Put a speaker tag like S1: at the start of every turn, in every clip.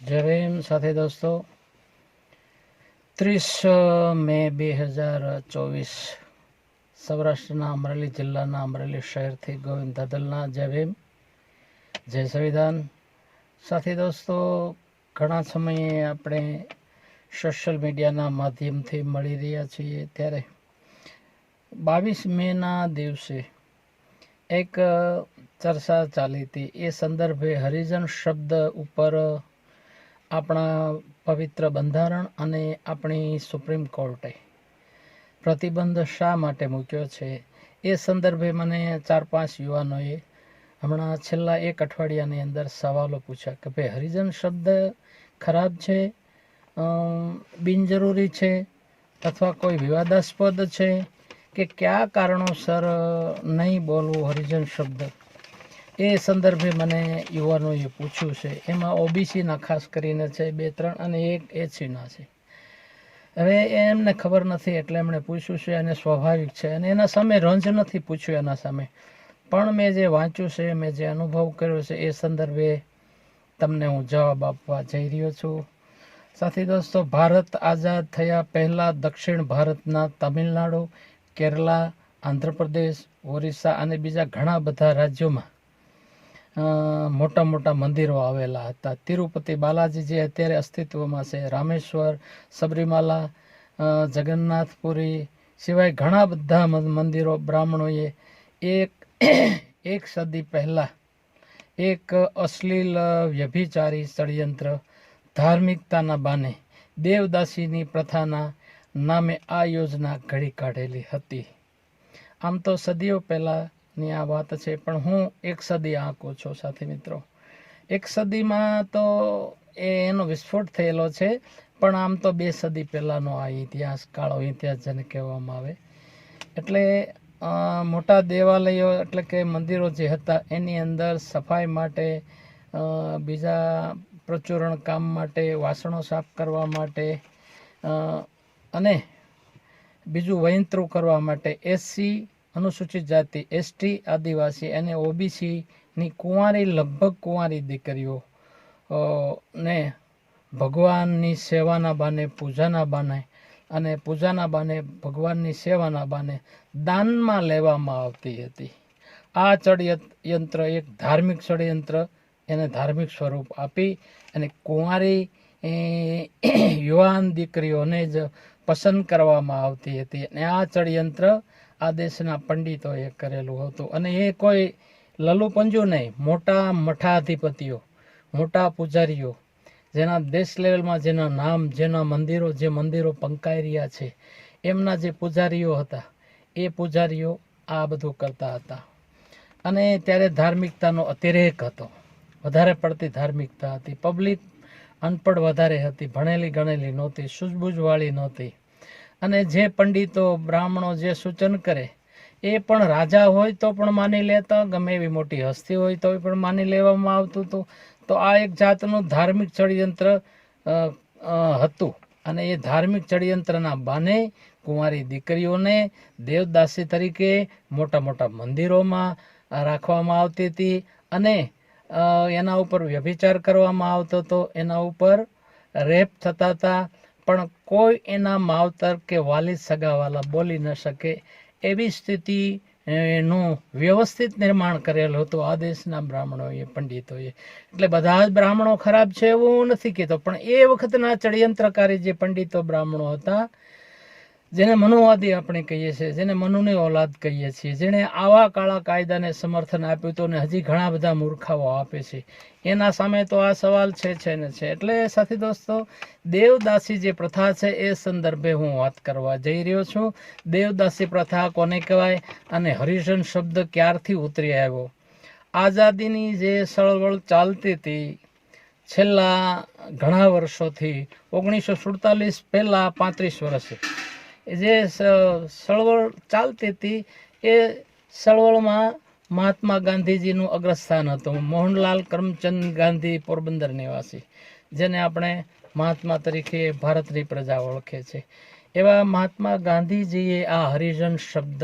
S1: જય ભીમ. સાથે દોસ્તો, ત્રીસ મે બે હજાર ચોવીસ સૌરાષ્ટ્રના અમરેલી જિલ્લાના અમરેલી શહેરથી ગોવિંદ દાદલના જય ભીમ. જય સંવિધાન. સાથે દોસ્તો, ઘણા સમયે આપણે સોશિયલ મીડિયાના માધ્યમથી મળી રહ્યા છીએ. ત્યારે બાવીસ મેના દિવસે એક ચર્ચા ચાલી હતી. એ સંદર્ભે હરિજન શબ્દ ઉપર આપણા પવિત્ર બંધારણ અને આપણી સુપ્રીમ કોર્ટે પ્રતિબંધ શા માટે મૂક્યો છે? એ સંદર્ભે મને ચાર પાંચ યુવાનોએ હમણાં છેલ્લા એક અઠવાડિયાની અંદર સવાલો પૂછ્યા કે, ભાઈ, હરિજન શબ્દ ખરાબ છે? બિનજરૂરી છે? અથવા કોઈ વિવાદાસ્પદ છે? કે કયા કારણોસર નહીં બોલવું હરિજન શબ્દ? એ સંદર્ભે મને યુવાનોએ પૂછ્યું છે, એમાં ઓબીસીના ખાસ કરીને છે બે, ત્રણ અને એક એસીના છે. હવે એમને ખબર નથી એટલે એમણે પૂછ્યું છે અને સ્વાભાવિક છે અને એના સામે રંજ નથી પૂછ્યું એના સામે. પણ મેં જે વાંચ્યું છે, મેં જે અનુભવ કર્યો છે, એ સંદર્ભે તમને હું જવાબ આપવા જઈ રહ્યો છું. સાથી દોસ્તો, ભારત આઝાદ થયા પહેલાં દક્ષિણ ભારતના તમિલનાડુ, કેરલા આંધ્રપ્રદેશ ઓરિસ્સા અને બીજા ઘણા બધા રાજ્યોમાં મોટા મોટા મંદિરો આવેલા હતા. તિરુપતિ બાલાજી જે અત્યારે અસ્તિત્વમાં છે, રામેશ્વર, સબરીમાલા જગન્નાથપુરી સિવાય ઘણા બધા મંદિરો બ્રાહ્મણોએ એક એક સદી પહેલાં એક અશ્લીલ વ્યભિચારી ષડયંત્ર ધાર્મિકતાના બાને દેવદાસીની પ્રથાના નામે આ યોજના ઘડી કાઢેલી હતી. આમ તો સદીઓ પહેલાંની આ વાત છે, પણ હું એક સદી આંકું છું, સાથી મિત્રો. એક સદીમાં તો એ એનો વિસ્ફોટ થયેલો છે, પણ આમ તો બે સદી પહેલાંનો આ ઇતિહાસ, કાળો ઇતિહાસ જેને કહેવામાં આવે. એટલે મોટા દેવાલયો એટલે કે મંદિરો જે હતા, એની અંદર સફાઈ માટે બીજા પ્રચુરણ કામ માટે, વાસણો સાફ કરવા માટે અને બીજું વયંત્રું કરવા માટે એસસી અનુસૂચિત જાતિ એસટી આદિવાસી અને ઓબીસીની કુંવારી લગભગ કુંવારી દીકરીઓ ને ભગવાનની સેવાના બાને, પૂજાના બાને અને પૂજાના બાને, ભગવાનની સેવાના બાને દાનમાં લેવામાં આવતી હતી. આ ષડયંત્ર એક ધાર્મિક ષડયંત્ર, એને ધાર્મિક સ્વરૂપ આપી અને કુંવારી યુવાન દીકરીઓને જ પસંદ કરવામાં આવતી હતી. અને આ ષડયંત્ર આ દેશના પંડિતોએ કરેલું હતું. અને એ કોઈ લલુપંજુ નહીં, મોટા મઠાધિપતિઓ, મોટા પૂજારીઓ, જેના દેશ લેવલમાં જેના નામ, જેના મંદિરો, જે મંદિરો પંકાઈ રહ્યા છે, એમના જે પૂજારીઓ હતા, એ પૂજારીઓ આ બધું કરતા હતા. અને ત્યારે ધાર્મિકતાનો અતિરેક હતો. વધારે પડતી ધાર્મિકતા હતી. પબ્લિક અનપઢ વધારે હતી. ભણેલી ગણેલી નહોતી. સૂઝબૂઝવાળી નહોતી. અને જે પંડિતો બ્રાહ્મણો જે સૂચન કરે, એ પણ રાજા હોય તો પણ માની લેતા, ગમે એવી મોટી હસ્તી હોય તો પણ માની લેવામાં આવતું હતું. તો આ એક જાતનું ધાર્મિક ષડયંત્ર હતું. અને એ ધાર્મિક ષડયંત્રના બાને કુંવારી દીકરીઓને દેવદાસી તરીકે મોટા મોટા મંદિરોમાં રાખવામાં આવતી હતી અને એના ઉપર વ્યભિચાર કરવામાં આવતો હતો. એના ઉપર રેપ થતા હતા. પણ કોઈ એના માવતર કે વાલી સગાવાલા બોલી ન શકે એવી સ્થિતિ નું વ્યવસ્થિત નિર્માણ કરેલું હતું આ દેશના બ્રાહ્મણોએ, પંડિતોએ. એટલે બધા જ બ્રાહ્મણો ખરાબ છે એવું નથી કહેતો, પણ એ વખતના ષડયંત્રકારી જે પંડિતો બ્રાહ્મણો હતા જેને મનુવાદી આપણે કહીએ છીએ, જેને મનુની ઓલાદ કહીએ છીએ, જેણે આવા કાળા કાયદાને સમર્થન આપ્યું હતું અને હજી ઘણા બધા મૂર્ખાઓ આપે છે. એના સામે તો આ સવાલ છે છે ને છે. એટલે સાથી દોસ્તો, દેવદાસી જે પ્રથા છે, એ સંદર્ભે હું વાત કરવા જઈ રહ્યો છું. દેવદાસી પ્રથા કોને કહેવાય અને હરિજન શબ્દ ક્યારથી ઉતરી આવ્યો? આઝાદીની જે સળવળ ચાલતી હતી, છેલ્લા ઘણા વર્ષોથી, ઓગણીસો સુડતાલીસ પહેલાં પાંત્રીસ વર્ષે. જે સળવળ ચાલતી હતી, એ સળવળમાં મહાત્મા ગાંધીજીનું અગ્રસ્થાન હતું. મોહનલાલ કરમચંદ ગાંધી પોરબંદર નિવાસી, જેને આપણે મહાત્મા તરીકે ભારતની પ્રજા ઓળખે છે. એવા મહાત્મા ગાંધીજીએ આ હરિજન શબ્દ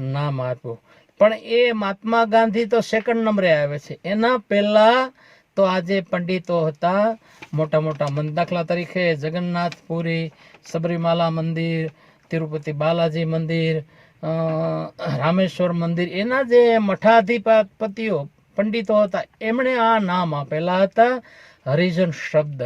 S1: નામ આપ્યું. પણ એ મહાત્મા ગાંધી તો સેકન્ડ નંબરે આવે છે. એના પહેલાં તો આજે પંડિતો હતા મોટા મોટા મંદ દાખલા તરીકે જગન્નાથ પુરી સબરીમાલા મંદિર, તિરુપતિ બાલાજી મંદિર રામેશ્વર મંદિર, એના જે મઠાધિપતિઓ, પંડિતો હતા, એમણે આ નામ આપેલા હતા, હરિજન શબ્દ.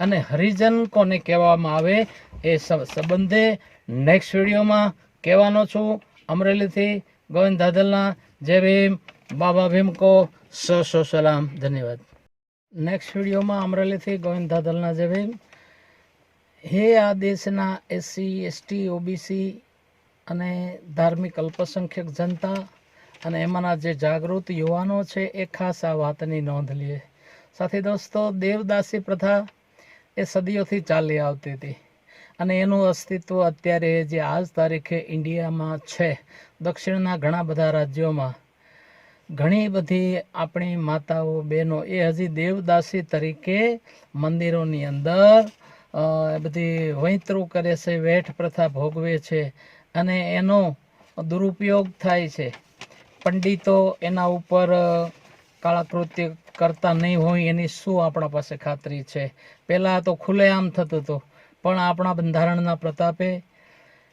S1: અને હરિજન કોને કહેવામાં આવે એ સંબંધે નેક્સ્ટ વિડીયોમાં કહેવાનો છું. અમરેલીથી ગોવિંદ દાદલના, જય ભીમ, બાબા ભીમ કો સો સો, સલામ. ધન્યવાદ. નેક્સ્ટ વિડીયોમાં અમરેલીથી ગોવિંદ દાદલના જય હે આ દેશના એસસી, એસટી, ઓબીસી અને ધાર્મિક અલ્પસંખ્યક જનતા અને એમાંના જે જાગૃત યુવાનો છે એ ખાસ આ વાતની નોંધ લે. સાથે દોસ્તો, દેવદાસી પ્રથા એ સદીઓથી ચાલી આવતી હતી અને એનું અસ્તિત્વ અત્યારે જે આજ તારીખે ઇન્ડિયામાં છે, દક્ષિણના ઘણા બધા રાજ્યોમાં ઘણી બધી આપણી માતાઓ, બહેનો, એ હજી દેવદાસી તરીકે મંદિરોની અંદર બધી વૈતરું કરે છે, વેઠ પ્રથા ભોગવે છે અને એનો દુરુપયોગ થાય છે. પંડિતો એના ઉપર કાળાકૃત્ય કરતા નહીં હોય એની શું આપણા પાસે ખાતરી છે? પહેલાં તો ખુલ્લેઆમ થતું હતું, પણ આપણા બંધારણના પ્રતાપે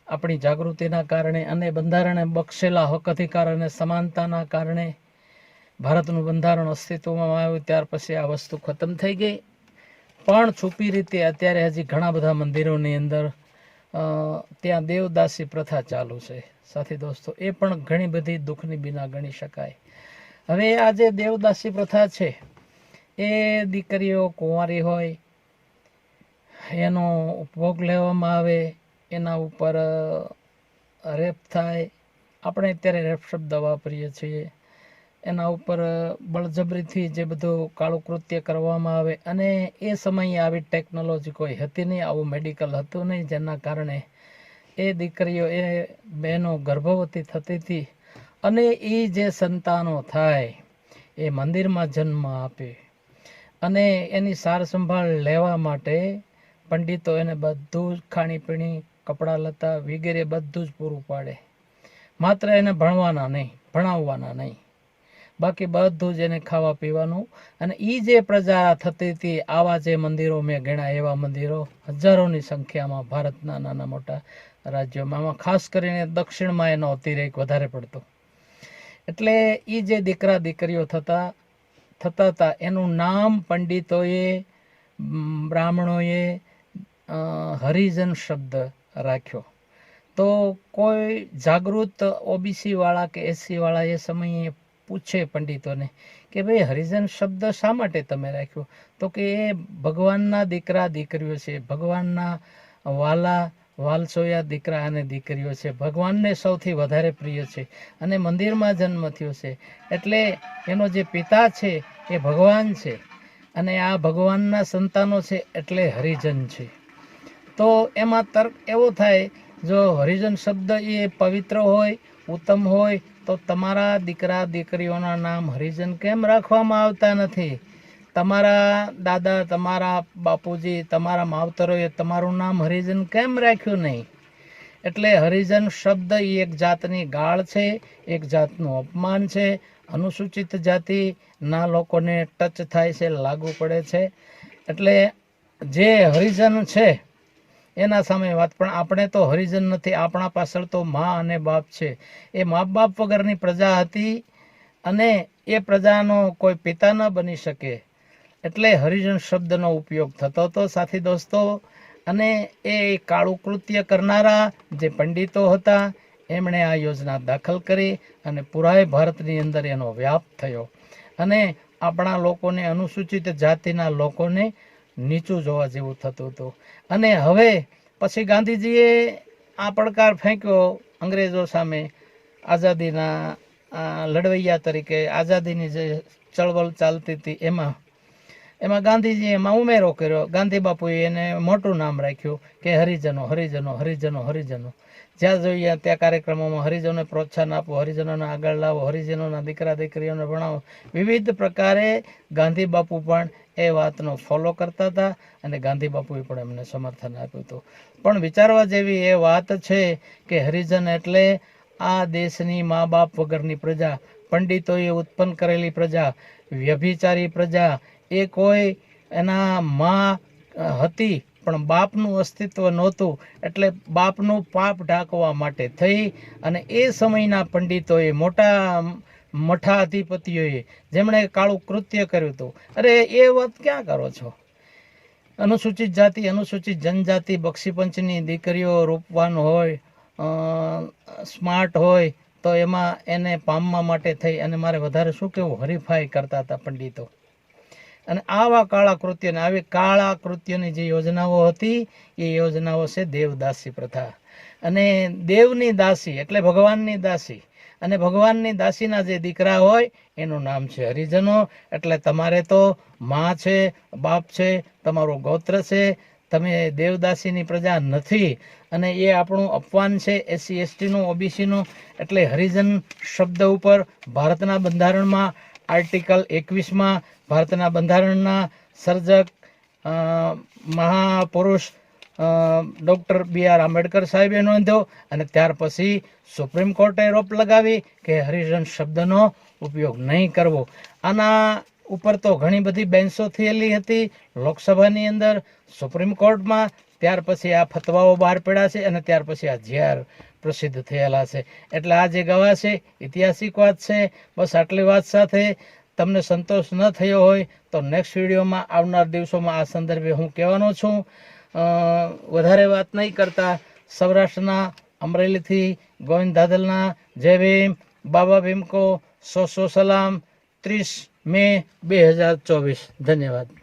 S1: આપણી જાગૃતિના કારણે અને બંધારણે બક્ષેલા હક અધિકાર અને સમાનતાના કારણે ભારતનું બંધારણ અસ્તિત્વમાં આવ્યું, ત્યાર પછી આ વસ્તુ ખતમ થઈ ગઈ. પણ છુપી રીતે અત્યારે હજી ઘણા બધા મંદિરોની અંદર ત્યાં દેવદાસી પ્રથા ચાલુ છે. સાથી દોસ્તો, એ પણ ઘણી બધી દુઃખની બિના ગણી શકાય. હવે આ જે દેવદાસી પ્રથા છે, એ દીકરીઓ કુંવારી હોય, એનો ઉપભોગ લેવામાં આવે, એના ઉપર રેપ થાય. આપણે અત્યારે રેપ શબ્દ વાપરીએ છીએ. એના ઉપર બળજબરીથી જે બધું કાળું કૃત્ય કરવામાં આવે અને એ સમયે આવી ટેકનોલોજી કોઈ હતી નહીં, આવું મેડિકલ હતું નહીં, જેના કારણે એ દીકરીઓ, એ બહેનો ગર્ભવતી થતી હતી અને એ જે સંતાનો થાય એ મંદિરમાં જન્મ આપે અને એની સાર સંભાળ લેવા માટે પંડિતો એને બધું જ ખાણીપીણી, કપડાં લતા વગેરે બધું જ પૂરું પાડે. માત્ર એને ભણવાના નહીં, ભણાવવાના નહીં. બાકી બધું જ એને ખાવા પીવાનું. અને એ જે પ્રજા થતી હતી, આવા જે મંદિરો, મેં ઘણા એવા મંદિરો, હજારોની સંખ્યામાં ભારતના નાના મોટા રાજ્યોમાં. આમાં ખાસ કરીને દક્ષિણમાં એનો અતિરેક વધારે પડતો. એટલે એ જે દીકરા દીકરીઓ થતા થતા હતા, એનું નામ પંડિતોએ બ્રાહ્મણોએ હરિજન શબ્દ રાખ્યો. તો કોઈ જાગૃત ઓબીસી વાળા કે એસસી વાળા એ સમયે પૂછે પંડિતોને કે ભાઈ હરિજન શબ્દ શા માટે તમે રાખ્યો? તો કે એ ભગવાનના દીકરા દીકરીઓ છે, ભગવાનના વાલા વાલસોયા દીકરા અને દીકરીઓ છે, ભગવાનને સૌથી વધારે પ્રિય છે અને મંદિરમાં જન્મ થયો છે. એટલે એનો જે પિતા છે એ ભગવાન છે અને આ ભગવાનના સંતાનો છે એટલે હરિજન છે. તો એમાં તર્ક એવો થાય, જો હરિજન શબ્દ એ પવિત્ર હોય, ઉત્તમ હોય તો તમારા દીકરા, દીકરીઓના નામ હરિજન કેમ રાખવામાં આવતા નથી? તમારા દાદા, તમારા બાપુજી, તમારા માવતરોએ તમારું નામ હરિજન કેમ રાખ્યું નહીં? એટલે હરિજન શબ્દ એ એક જાતની ગાળ છે, એક જાતનું અપમાન છે, અનુસૂચિત જાતિના લોકોને ટચ થાય છે, લાગુ પડે છે. એટલે જે હરિજન છે એના સામે વાત, પણ આપણે તો હરિજન નથી, આપણા પાછળ તો મા અને બાપ છે. એ મા બાપ વગરની પ્રજા હતી અને એ પ્રજાનો કોઈ પિતા ન બની શકે. એટલે હરિજન શબ્દનો ઉપયોગ થતો હતો, સાથી દોસ્તો. અને એ કાળું કૃત્ય કરનારા જે પંડિતો હતા, એમણે આ યોજના દાખલ કરી અને પુરાય ભારતની અંદર એનો વ્યાપ થયો. અને આપણા લોકોને અનુસૂચિત જાતિના લોકોને નીચું જોવા જેવું થતું હતું. અને હવે પછી ગાંધીજીએ આ પડકાર ફેંક્યો અંગ્રેજો સામે. આઝાદીના લડવૈયા તરીકે આઝાદીની જે ચળવળ ચાલતી હતી એમાં એમાં ગાંધીજીએ એમાં ઉમેરો કર્યો. ગાંધી બાપુએ એને મોટું નામ રાખ્યું કે હરિજનો હરિજનો હરિજનો હરિજનો. જ્યાં જોઈએ ત્યાં કાર્યક્રમોમાં હરિજનોને પ્રોત્સાહન આપો, હરિજનોને આગળ લાવો, હરિજનોના દીકરા દીકરીઓને ભણાવો. વિવિધ પ્રકારે ગાંધી બાપુ પણ એ વાતનો ફોલો કરતા હતા અને ગાંધી બાપુએ પણ એમને સમર્થન આપ્યું હતું. પણ વિચારવા જેવી એ વાત છે કે હરિજન એટલે આ દેશની મા બાપ વગરની પ્રજા, પંડિતોએ ઉત્પન્ન કરેલી પ્રજા, વ્યભિચારી પ્રજા, એ કોઈ એના મા હતી પણ બાપનું અસ્તિત્વ નહોતું એટલે બાપનું પાપ ઢાંકવા માટે થઈ અને એ સમયના પંડિતોએ મોટા મઠાધિપતિઓએ જેમણે કાળું કૃત્ય કર્યું હતું. અરે, એ વાત ક્યાં કરો છો? અનુસૂચિત જાતિ, અનુસૂચિત જનજાતિ, બક્ષીપંચની દીકરીઓ રૂપવાન હોય સ્માર્ટ હોય, તો એમાં એને પામવા માટે થઈ અને મારે વધારે શું કેવું હરીફાઈ કરતા હતા પંડિતો? અને આવા કાળા કૃત્યને, આવી કાળા કૃત્યની જે યોજનાઓ હતી, એ યોજનાઓ છે દેવદાસી પ્રથા. અને દેવની દાસી, એટલે ભગવાનની દાસી અને ભગવાનની દાસીના જે દીકરા હોય, એનું નામ છે હરિજનો. એટલે તમારે તો માં છે, બાપ છે, તમારું ગોત્ર છે, તમે દેવદાસીની પ્રજા નથી. અને એ આપણું અપમાન છે, એસસી, એસટીનું, ઓબીસીનું. એટલે હરિજન શબ્દ ઉપર ભારતના બંધારણમાં આર્ટિકલ એકવીસમાં ભારતના બંધારણના સર્જક મહાપુરુષ ડૉક્ટર બી આર આંબેડકર સાહેબે નોંધ્યો અને ત્યાર પછી સુપ્રીમ કોર્ટે રોપ લગાવી કે હરિજન શબ્દનો ઉપયોગ નહીં કરવો. આના ઉપર તો ઘણી બધી બેન્ચો થયેલી હતી લોકસભાની અંદર, સુપ્રીમ કોર્ટમાં, ત્યાર પછી આ ફતવાઓ બહાર પડ્યા છે અને ત્યાર પછી આ જીઆર પ્રસિદ્ધ થયેલા છે. એટલે આ જે ગવા છે, ઐતિહાસિક વાત છે. બસ આટલી વાત સાથે. તમને સંતોષ ન થયો હોય તો નેક્સ્ટ વિડીયોમાં આવનાર દિવસોમાં આ સંદર્ભે હું કહેવાનો છું. વધારે વાત નહીં કરતા સૌરાષ્ટ્રના અમરેલીથી ગોવિંદ દાદલના જય ભીમ, બાબા ભીમકો, સો સો સલામ, ત્રીસ મે બે હજાર ચોવીસ. ધન્યવાદ.